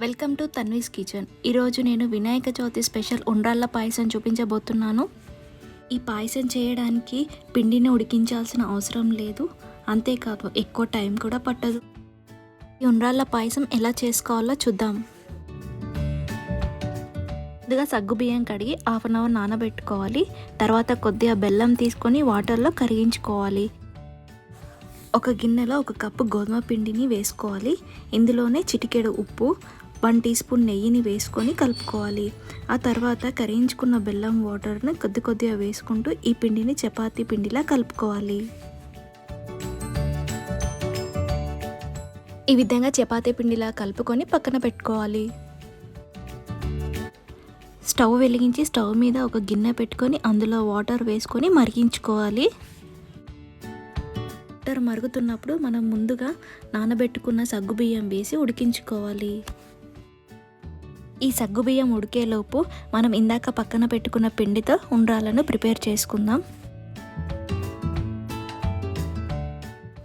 Welcome to Tanvi's kitchen. ఈరోజు నేను Vinayaka Chavithi special ఉండ్రాళ్ళ పాయసం చూపించబోతున్నాను. ఈ పాయసం చేయడానికి పిండిని ఉడికించాల్సిన అవసరం లేదు. అంతేకాదు ఎక్కువ టైం కూడా పట్టదు. ఈ ఉండ్రాళ్ళ పాయసం ఎలా చేసుకోవాలో చూద్దాం. ముందుగా సగ్గు బియ్యం కడిగి హాఫ్ అన్ అవర్ నానబెట్టుకోవాలి. తర్వాత కొద్దిగా బెల్లం తీసుకొని వాటర్లో కరిగించుకోవాలి. ఒక గిన్నెలో ఒక కప్పు గోధుమ పిండిని వేసుకోవాలి. ఇందులోనే చిటికెడు ఉప్పు వన్ టీ స్పూన్ నెయ్యిని వేసుకొని కలుపుకోవాలి. ఆ తర్వాత కరిగించుకున్న బెల్లం వాటర్ని కొద్ది కొద్దిగా వేసుకుంటూ ఈ పిండిని చపాతీ పిండిలా కలుపుకోవాలి. ఈ విధంగా చపాతీ పిండిలా కలుపుకొని పక్కన పెట్టుకోవాలి. స్టవ్ వెలిగించి స్టవ్ మీద ఒక గిన్నె పెట్టుకొని అందులో వాటర్ వేసుకొని మరిగించుకోవాలి. వాటర్ మరుగుతున్నప్పుడు మనం ముందుగా నానబెట్టుకున్న సగ్గుబియ్యం వేసి ఉడికించుకోవాలి. ఈ సగ్గుబియ్యం ఉడికేలోపు మనం ఇందాక పక్కన పెట్టుకున్న పిండితో ఉండ్రాలను ప్రిపేర్ చేసుకుందాం.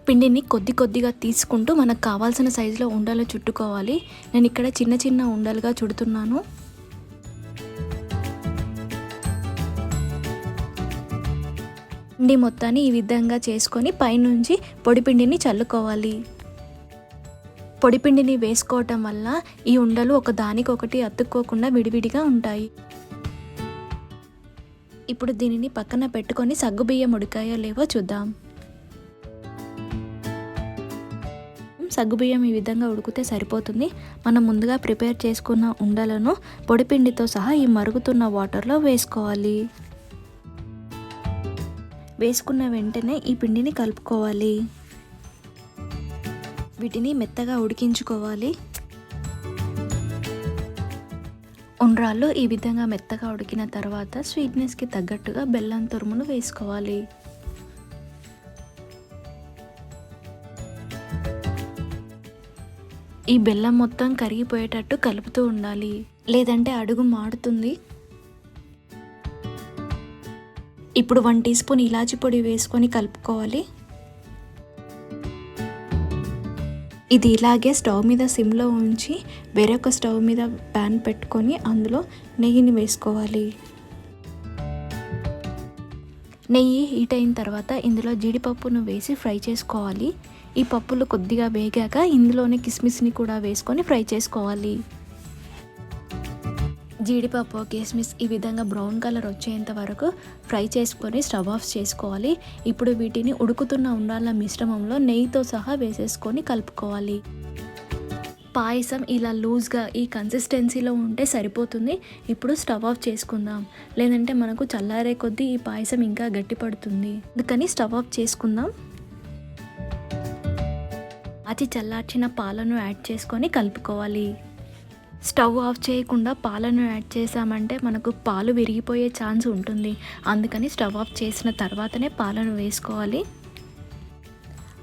పిండిని కొద్ది కొద్దిగా తీసుకుంటూ మనకు కావాల్సిన సైజులో ఉండలు చుట్టుకోవాలి. నేను ఇక్కడ చిన్న చిన్న ఉండలుగా చుడుతున్నాను. పిండి మొత్తాన్ని ఈ విధంగా చేసుకొని పైనుంచి పొడిపిండిని చల్లుకోవాలి. పొడిపిండిని వేసుకోవటం వల్ల ఈ ఉండలు ఒక దానికొకటి అతుక్కోకుండా విడివిడిగా ఉంటాయి. ఇప్పుడు దీనిని పక్కన పెట్టుకొని సగ్గుబియ్యం ఉడికాయో లేవో చూద్దాం. సగ్గుబియ్యం ఈ విధంగా ఉడికితే సరిపోతుంది. మనం ముందుగా ప్రిపేర్ చేసుకున్న ఉండలను పొడిపిండితో సహా ఈ మరుగుతున్న వాటర్లో వేసుకోవాలి. వేసుకున్న వెంటనే ఈ పిండిని కలుపుకోవాలి. వీటిని మెత్తగా ఉడికించుకోవాలి. ఉండ్రాళ్ళు ఈ విధంగా మెత్తగా ఉడికిన తర్వాత స్వీట్నెస్కి తగ్గట్టుగా బెల్లం తురుమును వేసుకోవాలి. ఈ బెల్లం మొత్తం కరిగిపోయేటట్టు కలుపుతూ ఉండాలి. లేదంటే అడుగు మాడుతుంది. ఇప్పుడు వన్ టీ స్పూన్ ఇలాచి పొడి వేసుకొని కలుపుకోవాలి. ఇది ఇలాగే స్టవ్ మీద సిమ్లో ఉంచి వేరొక స్టవ్ మీద ప్యాన్ పెట్టుకొని అందులో నెయ్యిని వేసుకోవాలి. నెయ్యి హీట్ అయిన తర్వాత ఇందులో జీడిపప్పును వేసి ఫ్రై చేసుకోవాలి. ఈ పప్పులు కొద్దిగా వేగాక ఇందులోనే కిస్మిస్ని కూడా వేసుకొని ఫ్రై చేసుకోవాలి. జీడిపప్పు కిస్మిస్ ఈ విధంగా బ్రౌన్ కలర్ వచ్చేంత వరకు ఫ్రై చేసుకొని స్టవ్ ఆఫ్ చేసుకోవాలి. ఇప్పుడు వీటిని ఉడుకుతున్న ఉండాల మిశ్రమంలో నెయ్యితో సహా వేసేసుకొని కలుపుకోవాలి. పాయసం ఇలా లూజ్గా ఈ కన్సిస్టెన్సీలో ఉంటే సరిపోతుంది. ఇప్పుడు స్టవ్ ఆఫ్ చేసుకుందాం. లేదంటే మనకు చల్లారే కొద్దీ ఈ పాయసం ఇంకా గట్టిపడుతుంది అందుకని స్టవ్ ఆఫ్ చేసుకుందాం. అతి చల్లార్చిన పాలను యాడ్ చేసుకొని కలుపుకోవాలి. స్టవ్ ఆఫ్ చేయకుండా పాలను యాడ్ చేసామంటే మనకు పాలు విరిగిపోయే ఛాన్స్ ఉంటుంది. అందుకని స్టవ్ ఆఫ్ చేసిన తర్వాతనే పాలను వేసుకోవాలి.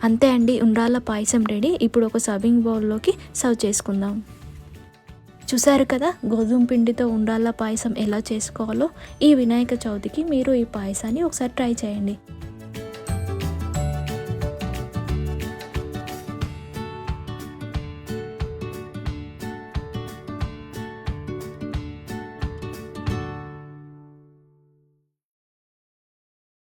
అంతే అండి ఉండ్రాళ్ళ పాయసం రెడీ. ఇప్పుడు ఒక సర్వింగ్ బౌల్లోకి సర్వ్ చేసుకుందాం. చూసారు కదా గోధుమ పిండితో ఉండాల పాయసం ఎలా చేసుకోవాలో? ఈ వినాయక చవితికి మీరు ఈ పాయసాన్ని ఒకసారి ట్రై చేయండి.